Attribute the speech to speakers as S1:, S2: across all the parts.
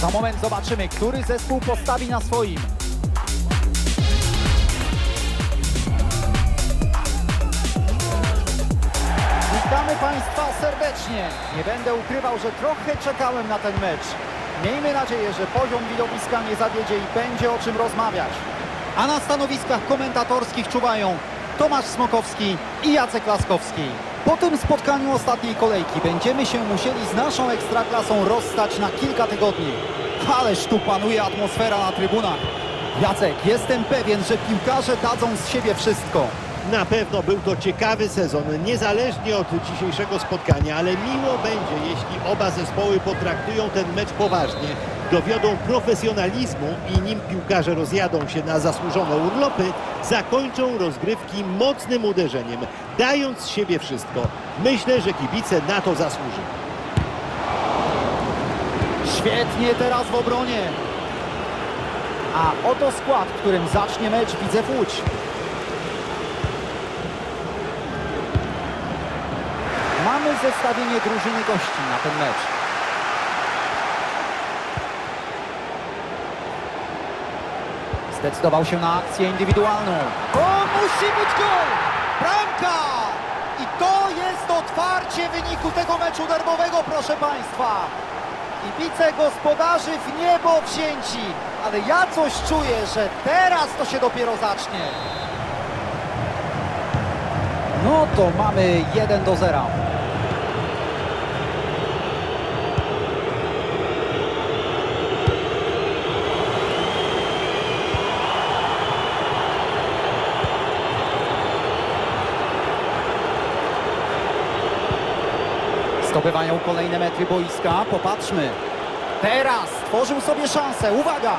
S1: Za moment zobaczymy, który zespół postawi na swoim. Witamy Państwa serdecznie. Nie będę ukrywał, że trochę czekałem na ten mecz. Miejmy nadzieję, że poziom widowiska nie zawiedzie i będzie o czym rozmawiać. A na stanowiskach komentatorskich czuwają Tomasz Smokowski i Jacek Laskowski. Po tym spotkaniu ostatniej kolejki będziemy się musieli z naszą ekstraklasą rozstać na kilka tygodni. Ależ tu panuje atmosfera na trybunach. Jacek, jestem pewien, że piłkarze dadzą z siebie wszystko.
S2: Na pewno był to ciekawy sezon, niezależnie od dzisiejszego spotkania, ale miło będzie, jeśli oba zespoły potraktują ten mecz poważnie, dowiodą profesjonalizmu i nim piłkarze rozjadą się na zasłużone urlopy, zakończą rozgrywki mocnym uderzeniem, dając z siebie wszystko. Myślę, że kibice na to zasłużą.
S1: Świetnie teraz w obronie. A oto skład, którym zacznie mecz Widzew Łódź. Mamy zestawienie drużyny gości na ten mecz. Zdecydował się na akcję indywidualną. To musi być gol! Bramka! I to jest otwarcie wyniku tego meczu derbowego, proszę Państwa. Kibice gospodarzy w niebo wzięci, ale ja coś czuję, że teraz to się dopiero zacznie. No to mamy 1 do 0. Zdobywają kolejne metry boiska. Popatrzmy. Teraz tworzył sobie szansę. Uwaga!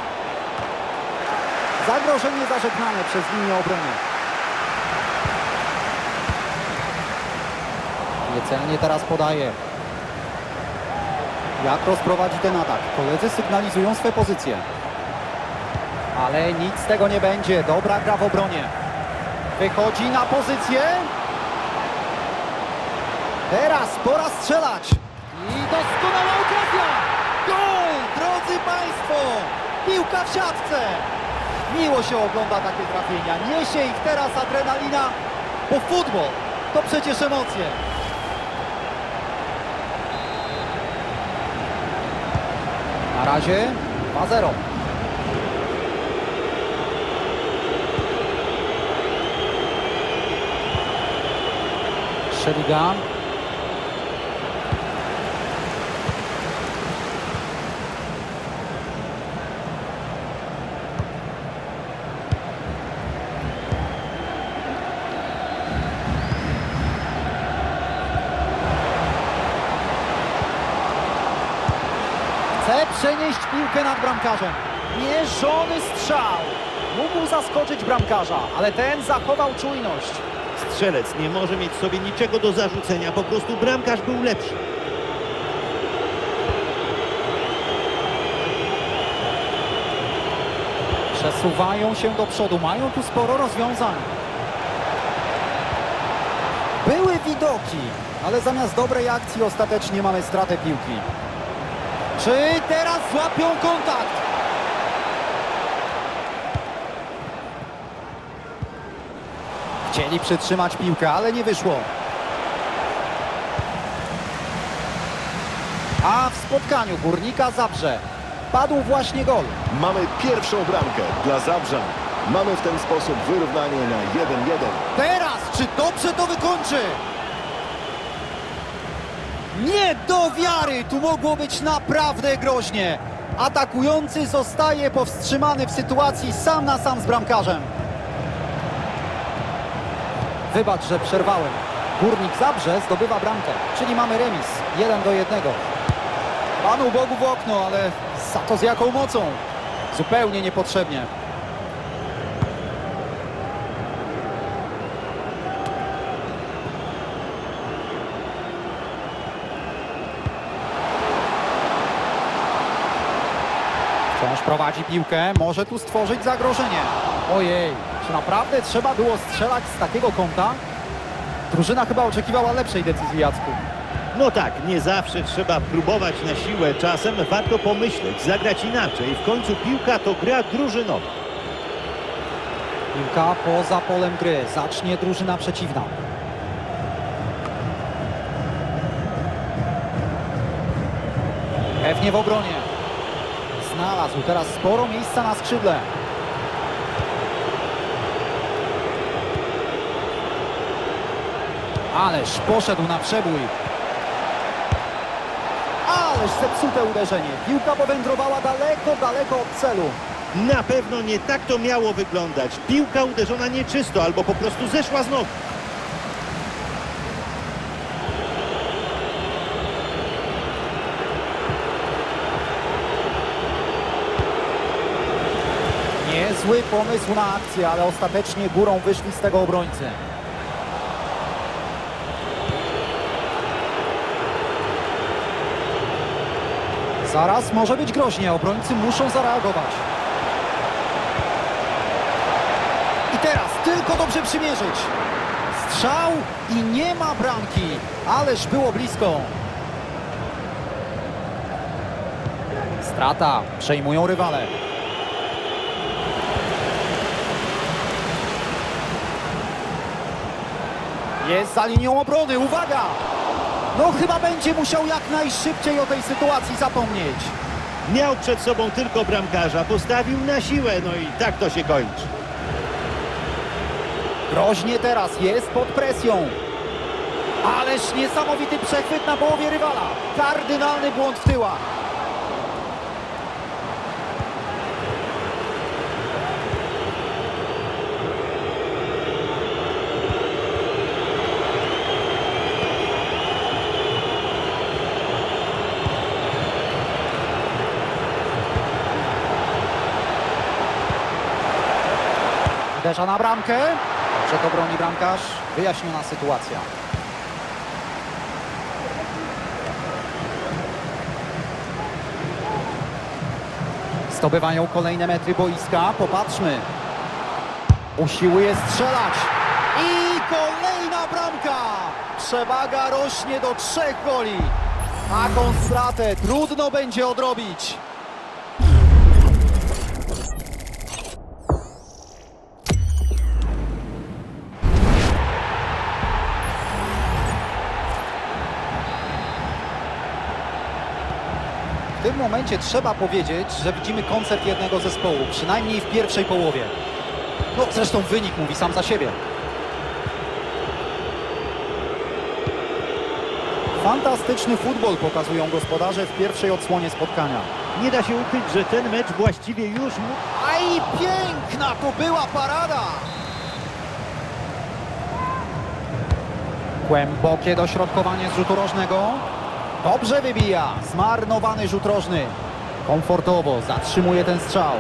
S1: Zagrożenie zażegnane przez linię obrony. Niecelnie teraz podaje. Jak rozprowadzi ten atak? Koledzy sygnalizują swe pozycje. Ale nic z tego nie będzie. Dobra gra w obronie. Wychodzi na pozycję. Teraz pora strzelać. I doskonała okazja. Gol, drodzy Państwo. Piłka w siatce. Miło się ogląda takie trafienia. Niesie ich teraz adrenalina, bo futbol to przecież emocje. Na razie 2-0. Szeliga. Przenieść piłkę nad bramkarzem. Mierzony strzał. Mógł zaskoczyć bramkarza, ale ten zachował czujność.
S2: Strzelec nie może mieć sobie niczego do zarzucenia, po prostu bramkarz był lepszy.
S1: Przesuwają się do przodu, mają tu sporo rozwiązań. Były widoki, ale zamiast dobrej akcji ostatecznie mamy stratę piłki. Czy teraz złapią kontakt? Chcieli przytrzymać piłkę, ale nie wyszło. A w spotkaniu Górnika Zabrze padł właśnie gol.
S3: Mamy pierwszą bramkę dla Zabrzan. Mamy w ten sposób wyrównanie na 1-1.
S1: Teraz, czy dobrze to wykończy? Nie do wiary! Tu mogło być naprawdę groźnie. Atakujący zostaje powstrzymany w sytuacji sam na sam z bramkarzem. Wybacz, że przerwałem. Górnik Zabrze zdobywa bramkę, czyli mamy remis 1 do 1. Panu Bogu w okno, ale za to z jaką mocą? Zupełnie niepotrzebnie. Wciąż prowadzi piłkę, może tu stworzyć zagrożenie. Ojej, czy naprawdę trzeba było strzelać z takiego kąta? Drużyna chyba oczekiwała lepszej decyzji, Jacku.
S2: No tak, nie zawsze trzeba próbować na siłę. Czasem warto pomyśleć, zagrać inaczej. W końcu piłka to gra drużynowa.
S1: Piłka poza polem gry. Zacznie drużyna przeciwna. Pewnie w obronie. Znalazł teraz sporo miejsca na skrzydle. Ależ poszedł na przebój. Ależ zepsute uderzenie. Piłka powędrowała daleko, daleko od celu.
S2: Na pewno nie tak to miało wyglądać. Piłka uderzona nieczysto albo po prostu zeszła z nóg.
S1: Niezły pomysł na akcję, ale ostatecznie górą wyszli z tego obrońcy. Zaraz może być groźnie, obrońcy muszą zareagować. I teraz tylko dobrze przymierzyć. Strzał i nie ma bramki, ależ było blisko. Strata, przejmują rywale. Jest za linią obrony, uwaga! No chyba będzie musiał jak najszybciej o tej sytuacji zapomnieć.
S2: Miał przed sobą tylko bramkarza, postawił na siłę, no i tak to się kończy.
S1: Groźnie teraz, jest pod presją. Ależ niesamowity przechwyt na połowie rywala. Kardynalny błąd w tyłach. Uderza na bramkę. Dobrze to broni bramkarz. Wyjaśniona sytuacja. Zdobywają kolejne metry boiska. Popatrzmy. Usiłuje strzelać. I kolejna bramka. Przewaga rośnie do trzech goli. Taką stratę trudno będzie odrobić. Momencie trzeba powiedzieć, że widzimy koncert jednego zespołu, przynajmniej w pierwszej połowie. No zresztą wynik mówi sam za siebie. Fantastyczny futbol pokazują gospodarze w pierwszej odsłonie spotkania.
S2: Nie da się ukryć, że ten mecz właściwie już mógł
S1: A i piękna to była parada! Głębokie dośrodkowanie z rzutu rożnego. Dobrze wybija. Zmarnowany rzut rożny. Komfortowo zatrzymuje ten strzał.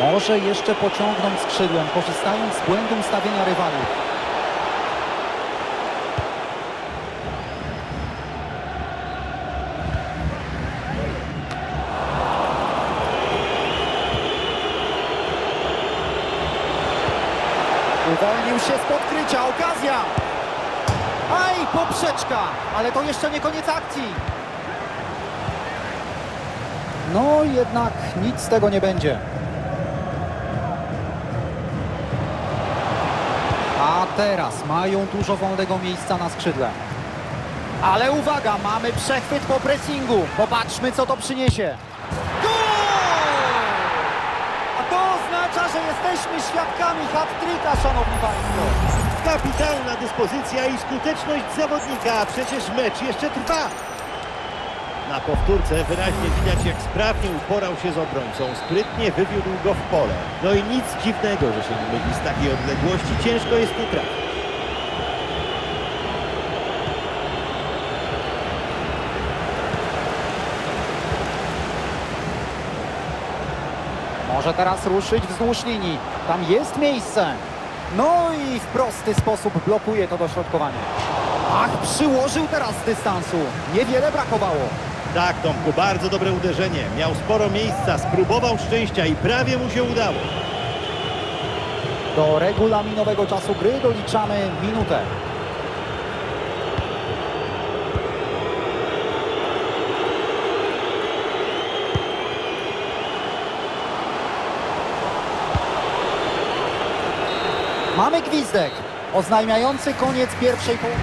S1: Może jeszcze pociągnąć skrzydłem, korzystając z błędu ustawienia rywali. Się z podkrycia, okazja! Aj, poprzeczka! Ale to jeszcze nie koniec akcji. No jednak nic z tego nie będzie. A teraz mają dużo wolnego miejsca na skrzydle. Ale uwaga, mamy przechwyt po pressingu. Popatrzmy, co to przyniesie. Że jesteśmy świadkami hat-tricka, szanowni państwo.
S2: Kapitalna dyspozycja i skuteczność zawodnika, a przecież mecz jeszcze trwa. Na powtórce wyraźnie widać, jak sprawnie uporał się z obrońcą. Sprytnie wywiódł go w pole. No i nic dziwnego, że się nie myli z takiej odległości. Ciężko jest tu trafić.
S1: Może teraz ruszyć wzdłuż linii. Tam jest miejsce. No i w prosty sposób blokuje to dośrodkowanie. Ach, przyłożył teraz z dystansu. Niewiele brakowało.
S2: Tak, Tomku, bardzo dobre uderzenie. Miał sporo miejsca, spróbował szczęścia i prawie mu się udało.
S1: Do regulaminowego czasu gry doliczamy minutę. Mamy gwizdek oznajmiający koniec pierwszej połowy.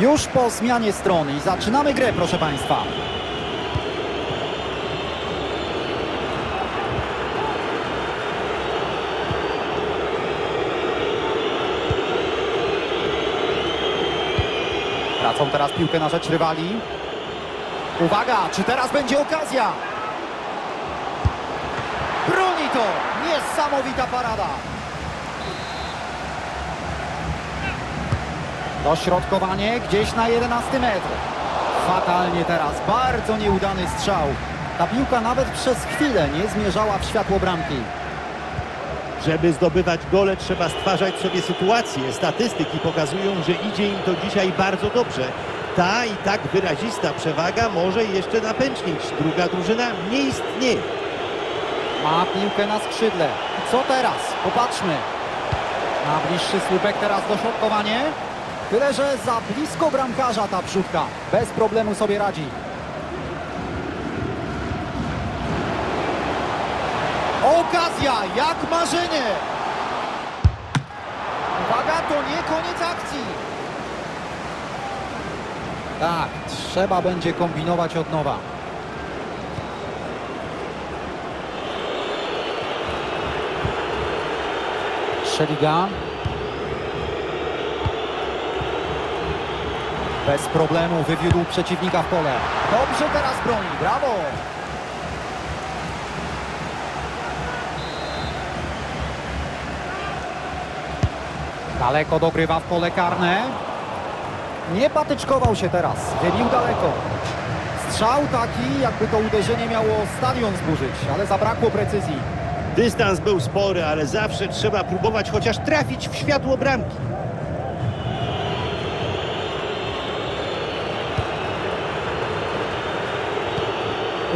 S1: Już po zmianie strony zaczynamy grę, proszę Państwa. Tracą teraz piłkę na rzecz rywali. Uwaga, czy teraz będzie okazja? Broni to! Niesamowita parada. Dośrodkowanie gdzieś na 11 metr. Fatalnie teraz, bardzo nieudany strzał. Ta piłka nawet przez chwilę nie zmierzała w światło bramki.
S2: Żeby zdobywać gole trzeba stwarzać sobie sytuacje. Statystyki pokazują, że idzie im to dzisiaj bardzo dobrze. Ta i tak wyrazista przewaga może jeszcze napęcznić. Druga drużyna nie istnieje.
S1: Ma piłkę na skrzydle. Co teraz? Popatrzmy. Na bliższy słupek teraz dośrodkowanie. Tyle, że za blisko bramkarza ta przódka. Bez problemu sobie radzi. Okazja, jak marzenie! Uwaga, to nie koniec akcji. Tak, trzeba będzie kombinować od nowa. Szeliga. Bez problemu wywiódł przeciwnika w pole. Dobrze teraz broni, brawo! Daleko dogrywa w pole karne. Nie patyczkował się teraz, wybił daleko. Strzał taki, jakby to uderzenie miało stadion zburzyć, ale zabrakło precyzji.
S2: Dystans był spory, ale zawsze trzeba próbować chociaż trafić w światło bramki.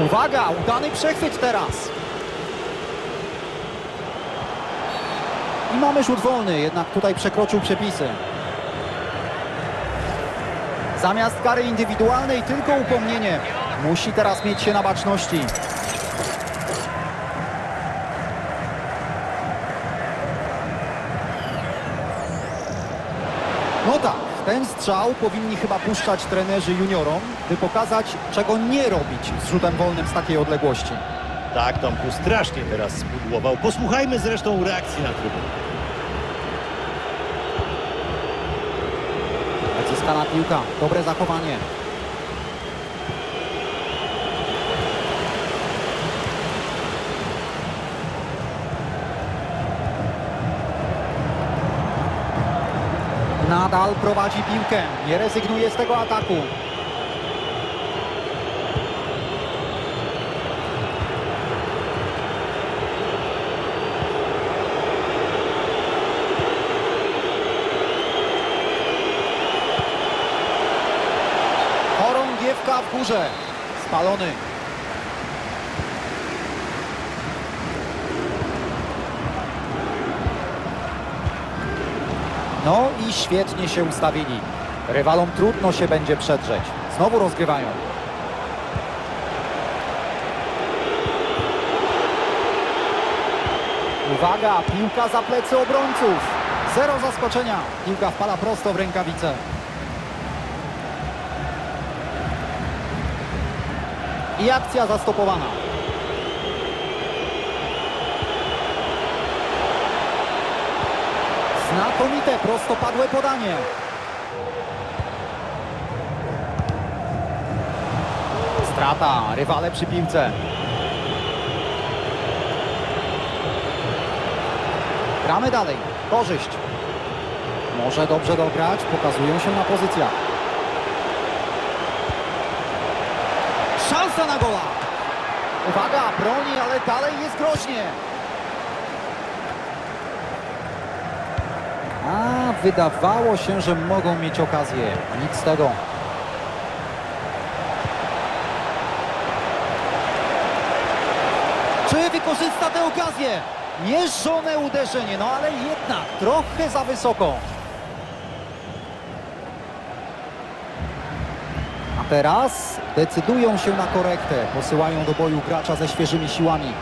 S1: Uwaga, udany przechwyt teraz. Mamy rzut wolny, jednak tutaj przekroczył przepisy. Zamiast kary indywidualnej tylko upomnienie. Musi teraz mieć się na baczności. No tak, ten strzał powinni chyba puszczać trenerzy juniorom, by pokazać, czego nie robić z rzutem wolnym z takiej odległości.
S2: Tak, Tomku, strasznie teraz spudłował. Posłuchajmy zresztą reakcji na trybunę.
S1: Naciskana piłka, dobre zachowanie. Nadal prowadzi piłkę, nie rezygnuje z tego ataku. Chorągiewka w górze. Spalony. No i świetnie się ustawili. Rywalom trudno się będzie przedrzeć. Znowu rozgrywają. Uwaga, piłka za plecy obrońców. Zero zaskoczenia. Piłka wpada prosto w rękawice. I akcja zastopowana. Znakomite prostopadłe podanie. Strata, rywale przy piłce. Gramy dalej. Korzyść. Może dobrze dograć, pokazują się na pozycjach. Na gola. Uwaga, broni, ale dalej jest groźnie. A wydawało się, że mogą mieć okazję. Nic z tego. Czy wykorzysta tę okazję? Mierzone uderzenie, no ale jednak trochę za wysoko. A teraz decydują się na korektę. Posyłają do boju gracza ze świeżymi siłami.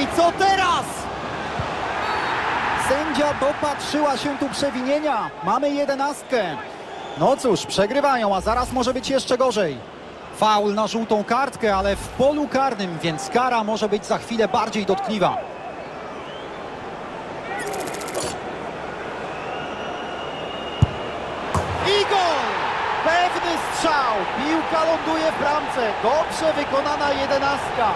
S1: I co teraz? Sędzia dopatrzyła się tu przewinienia. Mamy jedenastkę. No cóż, przegrywają, a zaraz może być jeszcze gorzej. Faul na żółtą kartkę, ale w polu karnym, więc kara może być za chwilę bardziej dotkliwa. I gol! Pewny strzał. Piłka ląduje w bramce. Dobrze wykonana jedenastka.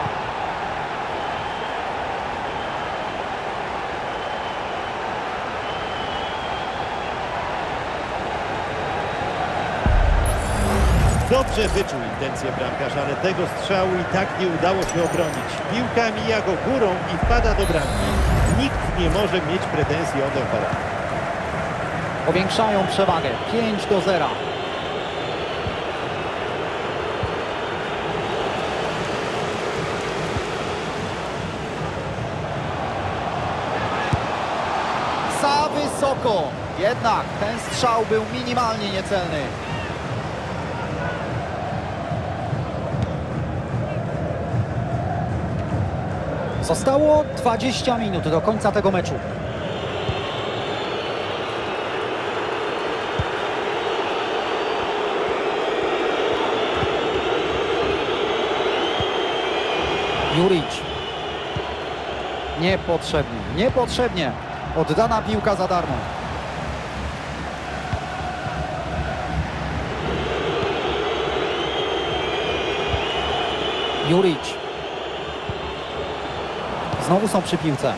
S2: Dobrze wyczuł intencje bramkarza, ale tego strzału i tak nie udało się obronić. Piłka mija go górą i wpada do bramki. Nikt nie może mieć pretensji o paradę.
S1: Powiększają przewagę 5 do 0. Za wysoko. Jednak ten strzał był minimalnie niecelny. Zostało 20 minut do końca tego meczu. Juric. Niepotrzebnie, niepotrzebnie. Oddana piłka za darmo. Juric. Znowu są przy piłce.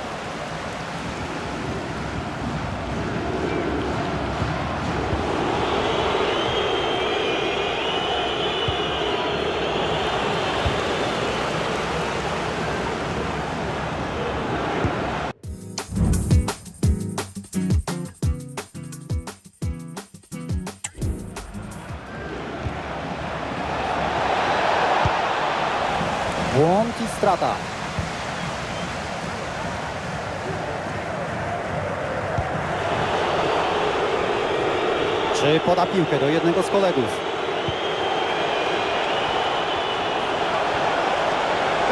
S1: Strata. Czy poda piłkę do jednego z kolegów?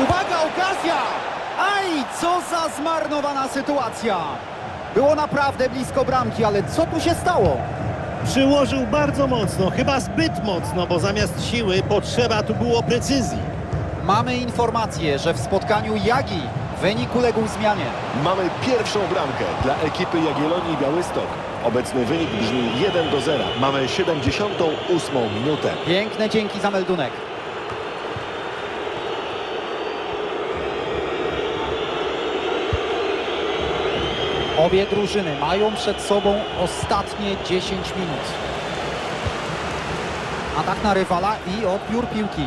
S1: Uwaga, okazja! Aj, co za zmarnowana sytuacja! Było naprawdę blisko bramki, ale co tu się stało?
S2: Przyłożył bardzo mocno, chyba zbyt mocno, bo zamiast siły potrzeba tu było precyzji.
S1: Mamy informację, że w spotkaniu Jagi wynik uległ zmianie.
S3: Mamy pierwszą bramkę dla ekipy Jagiellonii Białystok. Obecny wynik brzmi 1 do 0. Mamy 78 minutę.
S1: Piękne dzięki za meldunek. Obie drużyny mają przed sobą ostatnie 10 minut. Atak na rywala i odbiór piłki.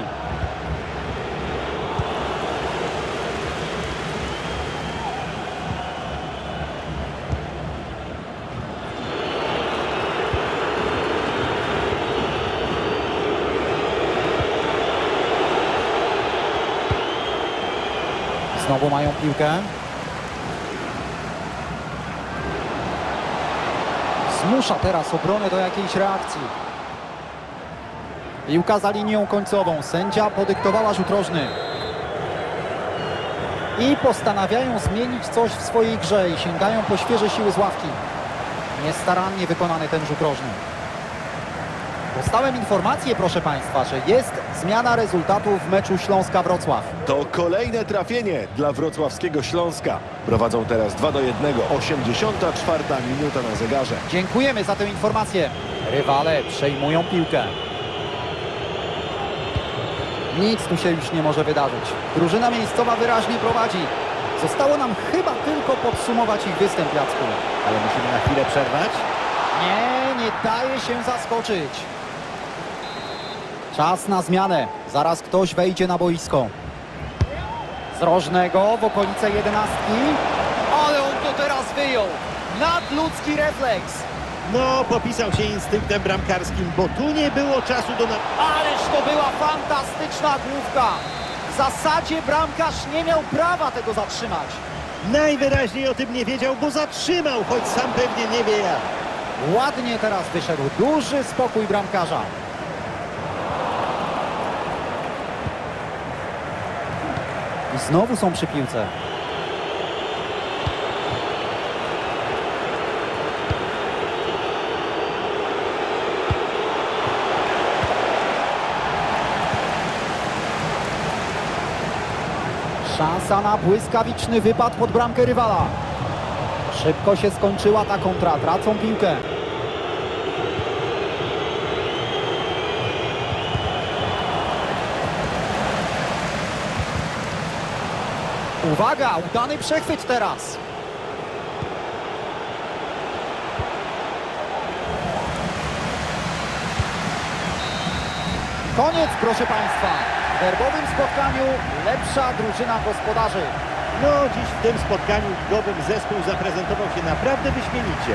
S1: Znowu mają piłkę. Zmusza teraz obronę do jakiejś reakcji. Piłka za linią końcową. Sędzia podyktowała rzut rożny. I postanawiają zmienić coś w swojej grze i sięgają po świeże siły z ławki. Niestarannie wykonany ten rzut rożny. Dostałem informację, proszę Państwa, że jest zmiana rezultatu w meczu Śląska-Wrocław.
S3: To kolejne trafienie dla wrocławskiego Śląska. Prowadzą teraz 2 do 1. 84 minuta na zegarze.
S1: Dziękujemy za tę informację. Rywale przejmują piłkę. Nic tu się już nie może wydarzyć. Drużyna miejscowa wyraźnie prowadzi. Zostało nam chyba tylko podsumować ich występ, Jacku.
S2: Ale musimy na chwilę przerwać.
S1: Nie, nie daje się zaskoczyć. Czas na zmianę. Zaraz ktoś wejdzie na boisko. Z rożnego w okolice jedenastki. Ale on to teraz wyjął. Nadludzki refleks.
S2: No, popisał się instynktem bramkarskim, bo tu nie było czasu do... Na...
S1: Ależ to była fantastyczna główka. W zasadzie bramkarz nie miał prawa tego zatrzymać.
S2: Najwyraźniej o tym nie wiedział, bo zatrzymał, choć sam pewnie nie wie jak.
S1: Ładnie teraz wyszedł. Duży spokój bramkarza. I znowu są przy piłce. Szansa na błyskawiczny wypad pod bramkę rywala. Szybko się skończyła ta kontra, tracą piłkę. Uwaga, udany przechwyt teraz. Koniec, proszę Państwa. W derbowym spotkaniu lepsza drużyna gospodarzy.
S2: No, dziś w tym spotkaniu ligowym zespół zaprezentował się naprawdę wyśmienicie.